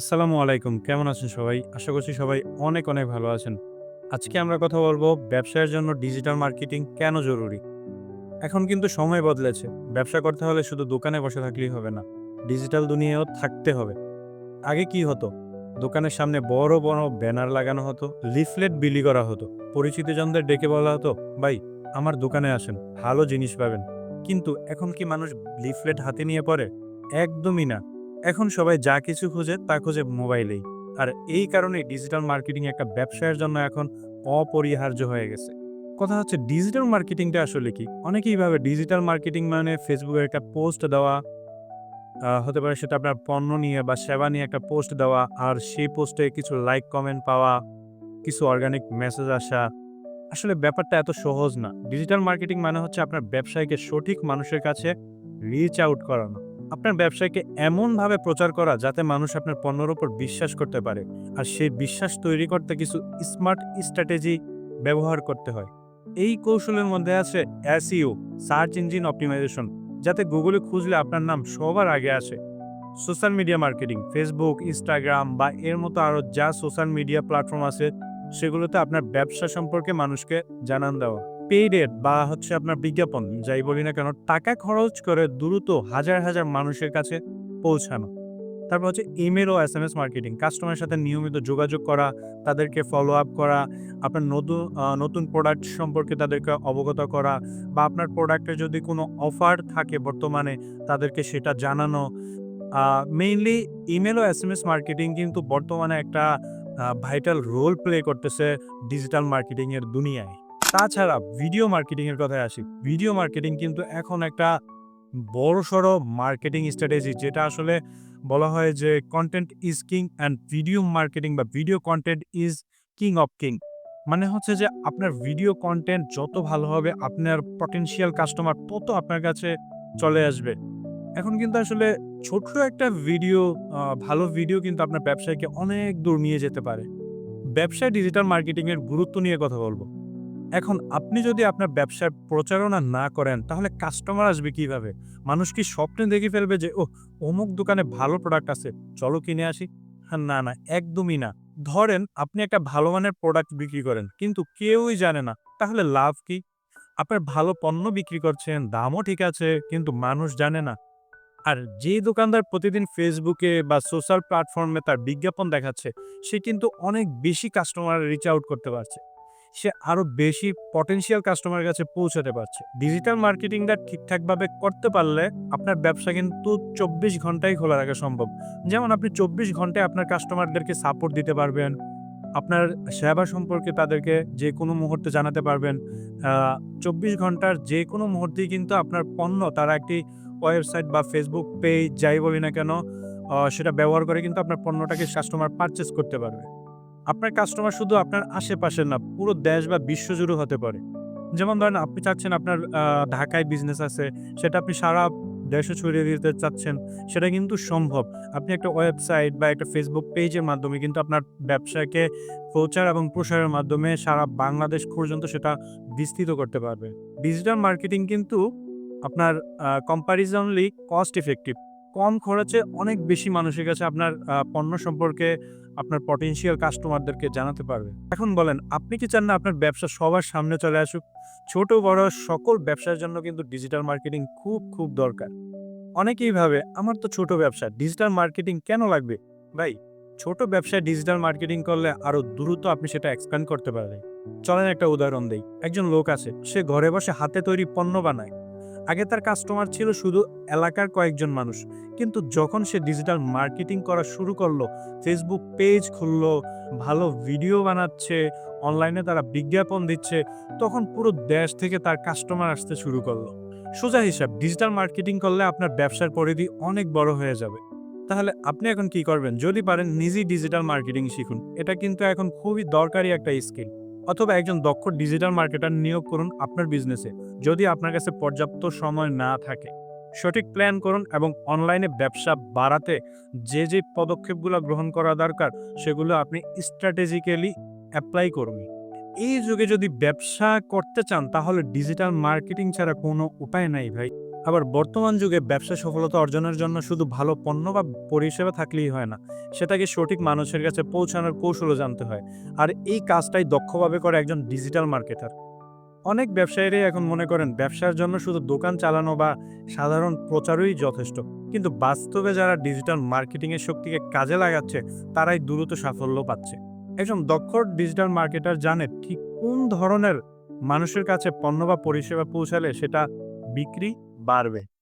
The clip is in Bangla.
আসসালামু আলাইকুম, কেমন আছেন সবাই? আশা করছি সবাই অনেক অনেক ভালো আছেন। আজকে আমরা কথা বলব ব্যবসায়ের জন্য ডিজিটাল মার্কেটিং কেন জরুরি? এখন কিন্তু সময় বদলেছে। ব্যবসা করতে হলে শুধু দোকানে বসে থাকলেই হবে না, ডিজিটাল দুনিয়াও থাকতে হবে। আগে কি হতো? দোকানের সামনে বড় বড় ব্যানার লাগানো হতো, লিফলেট বিলি করা হতো পরিচিত জনদের ডেকে বলা হতো, ভাই, আমার দোকানে আসেন, ভালো জিনিস পাবেন। কিন্তু এখন কি মানুষ লিফলেট হাতে নিয়ে পড়ে? একদমই না। এখন সবাই যা কিছু খোঁজে তা খোঁজে মোবাইলেই। আর এই কারণে ডিজিটাল মার্কেটিং একটা ব্যবসায়ের জন্য এখন অপরিহার্য হয়ে গেছে। কথা হচ্ছে, ডিজিটাল মার্কেটিংটা আসলে কি? অনেকেই ভাবে ডিজিটাল মার্কেটিং মানে ফেসবুকে একটা পোস্ট দেওয়া হতে পারে সেটা আপনার পণ্য নিয়ে বা সেবা নিয়ে একটা পোস্ট দেওয়া, আর সেই পোস্টে কিছু লাইক কমেন্ট পাওয়া, কিছু অর্গানিক মেসেজ আসা। আসলে ব্যাপারটা এত সহজ না। ডিজিটাল মার্কেটিং মানে হচ্ছে আপনার ব্যবসায়কে সঠিক মানুষের কাছে রিচ আউট করানো। আপনার ব্যবসায়কে এমনভাবে প্রচার করা যাতে মানুষ আপনার পণ্যের উপর বিশ্বাস করতে পারে। আর সেই বিশ্বাস তৈরি করতে কিছু স্মার্ট স্ট্র্যাটেজি ব্যবহার করতে হয়। এই কৌশলের মধ্যে আছে এসইও সার্চ ইঞ্জিন অপটিমাইজেশন যাতে গুগলে খুঁজলে আপনার নাম সবার আগে আসে। Social media marketing Facebook Instagram বা এর মতো আরও যা সোশ্যাল মিডিয়া প্ল্যাটফর্ম আছে, সেগুলোতে আপনার ব্যবসা সম্পর্কে মানুষকে জানান দেওয়া। পেইড এড বা হচ্ছে আপনার বিজ্ঞাপন, যাই বলি না কেন, টাকা খরচ করে দ্রুত হাজার হাজার মানুষের কাছে পৌঁছানো। তারপর হচ্ছে ইমেল ও এস এম এস মার্কেটিং কাস্টমারের সাথে নিয়মিত যোগাযোগ করা, তাদেরকে ফলো আপ করা, আপনার নতুন নতুন প্রোডাক্ট সম্পর্কে তাদেরকে অবগত করা, বা আপনার প্রোডাক্টে যদি কোনো অফার থাকে বর্তমানে, তাদেরকে সেটা জানানো। মেইনলি ইমেল ও এস এম এস মার্কেটিং কিন্তু বর্তমানে একটা ভাইটাল রোল প্লে করতেছে ডিজিটাল মার্কেটিংয়ের দুনিয়ায়। তাছাড়া ভিডিও মার্কেটিং এর কথায় আসি। ভিডিও মার্কেটিং কিন্তু এখন একটা বড়সড় মার্কেটিং স্ট্র্যাটেজি যেটা আসলে বলা হয় যে content is king and video marketing বা video content is king of king মানে হচ্ছে যে আপনার ভিডিও কন্টেন্ট যত ভালো হবে, আপনার পটেনশিয়াল কাস্টমার তত আপনার কাছে চলে আসবে। এখন কিন্তু আসলে ছোট্ট একটা ভিডিও ভালো ভিডিও কিন্তু আপনার ব্যবসায়কে অনেক দূর নিয়ে যেতে পারে। ব্যবসায় ডিজিটাল মার্কেটিংয়ের গুরুত্ব নিয়ে কথা বলব। এখন আপনি যদি আপনার ব্যবসার প্রচারণা না করেন, তাহলে কাস্টমার আসবে কীভাবে? মানুষ কি স্বপ্নে দেখে ফেলবে যে ও অমুক দোকানে ভালো প্রোডাক্ট আছে, চলো কিনে আসি? হ্যাঁ না না, একদমই না। ধরেন আপনি একটা ভালো মানের প্রোডাক্ট বিক্রি করেন, কিন্তু কেউই জানে না, তাহলে লাভ কি? আপনার ভালো পণ্য বিক্রি করছেন, দামও ঠিক আছে, কিন্তু মানুষ জানে না। আর যে দোকানদার প্রতিদিন ফেসবুকে বা সোশ্যাল প্ল্যাটফর্মে তার বিজ্ঞাপন দেখাচ্ছে, সে কিন্তু অনেক বেশি কাস্টমার রিচ আউট করতে পারছে। সে আরও বেশি পটেনশিয়াল কাস্টমারের কাছে পৌঁছাতে পারছে। ডিজিটাল মার্কেটিংটা ঠিকঠাকভাবে করতে পারলে আপনার ব্যবসা কিন্তু চব্বিশ ঘন্টায় খোলা রাখা সম্ভব। যেমন আপনি চব্বিশ ঘন্টায় আপনার কাস্টমারদেরকে সাপোর্ট দিতে পারবেন, আপনার সেবা সম্পর্কে তাদেরকে যে কোনো মুহূর্তে জানাতে পারবেন চব্বিশ ঘণ্টার যে কোনো মুহূর্তেই কিন্তু আপনার পণ্য, তারা একটি ওয়েবসাইট বা ফেসবুক পেজ যাই বলি না কেন সেটা ব্যবহার করে কিন্তু আপনার পণ্যটাকে কাস্টমার পারচেস করতে পারবে। আপনার কাস্টমার শুধু আপনার আশেপাশের না, পুরো দেশ বা বিশ্ব জুড়ে হতে পারে। যেমন ধরেন, আপনি চাচ্ছেন আপনার ঢাকায় বিজনেস আছে, সেটা আপনি সারা দেশে ছড়িয়ে দিতে চাচ্ছেন, সেটা কিন্তু সম্ভব। আপনি একটা ওয়েবসাইট বা একটা ফেসবুক পেজের মাধ্যমে কিন্তু আপনার ব্যবসাকে প্রচার এবং প্রসারের মাধ্যমে সারা বাংলাদেশ পর্যন্ত সেটা বিস্তৃত করতে পারবে। ডিজিটাল মার্কেটিং কিন্তু আপনার কম্পারিজনলি কস্ট ইফেক্টিভ কম খরচে অনেক বেশি মানুষের কাছে আপনার পণ্য সম্পর্কে আপনার পটেনশিয়াল কাস্টমারদেরকে জানাতে পারবে। এখন বলেন, আপনি কি চান না আপনার ব্যবসা সবার সামনে চলে আসুক? ছোট, বড় সকল ব্যবসার জন্য কিন্তু ডিজিটাল মার্কেটিং খুব খুব দরকার। অনেকেই ভাবে, আমার তো ছোট ব্যবসা ডিজিটাল মার্কেটিং কেন লাগবে? ভাই, ছোট ব্যবসায় ডিজিটাল মার্কেটিং করলে আরও দ্রুত আপনি সেটা এক্সপ্যান্ড করতে পারবেন। চলেন একটা উদাহরণ দেই। একজন লোক আছে, সে ঘরে বসে হাতে তৈরি পণ্য বানায়। আগে তার কাস্টমার ছিল শুধু এলাকার কয়েকজন মানুষ। কিন্তু যখন সে ডিজিটাল মার্কেটিং করা শুরু করল ফেসবুক পেজ খুললো, ভালো ভিডিও বানাচ্ছে অনলাইনে তারা বিজ্ঞাপন দিচ্ছে, তখন পুরো দেশ থেকে তার কাস্টমার আসতে শুরু করল। সোজা হিসাব ডিজিটাল মার্কেটিং করলে আপনার ব্যবসার পরিধি অনেক বড় হয়ে যাবে। তাহলে আপনি এখন কি করবেন? যদি পারেন নিজেই ডিজিটাল মার্কেটিং শিখুন। এটা কিন্তু এখন খুবই দরকারি একটা স্কিল অথবা একজন দক্ষ ডিজিটাল মার্কেটার নিয়োগ করুন আপনার বিজনেসে যদি আপনার কাছে পর্যাপ্ত সময় না থাকে, সঠিক প্ল্যান করুন এবং অনলাইনে ব্যবসা বাড়াতে যে যে পদক্ষেপগুলো গ্রহণ করা দরকার, সেগুলো আপনি স্ট্র্যাটেজিক্যালি অ্যাপ্লাই করুন। এই যুগে যদি ব্যবসা করতে চান, তাহলে ডিজিটাল মার্কেটিং ছাড়া কোনো উপায় নাই ভাই। আবার বর্তমান যুগে ব্যবসা সফলতা অর্জনের জন্য শুধু ভালো পণ্য বা পরিষেবা থাকলেই হয় না, সেটাকে সঠিক মানুষের কাছে পৌঁছানোর কৌশলও জানতে হয়। আর এই কাজটাই দক্ষভাবে করে একজন ডিজিটাল মার্কেটার অনেক ব্যবসায়ীরাই এখন মনে করেন ব্যবসার জন্য শুধু দোকান চালানো বা সাধারণ প্রচারই যথেষ্ট। কিন্তু বাস্তবে যারা ডিজিটাল মার্কেটিংয়ের শক্তিকে কাজে লাগাচ্ছে, তারাই দ্রুত সাফল্য পাচ্ছে। একজন দক্ষ ডিজিটাল মার্কেটার জানে ঠিক কোন ধরনের মানুষের কাছে পণ্য বা পরিষেবা পৌঁছালে সেটা বিক্রি বাড়বে।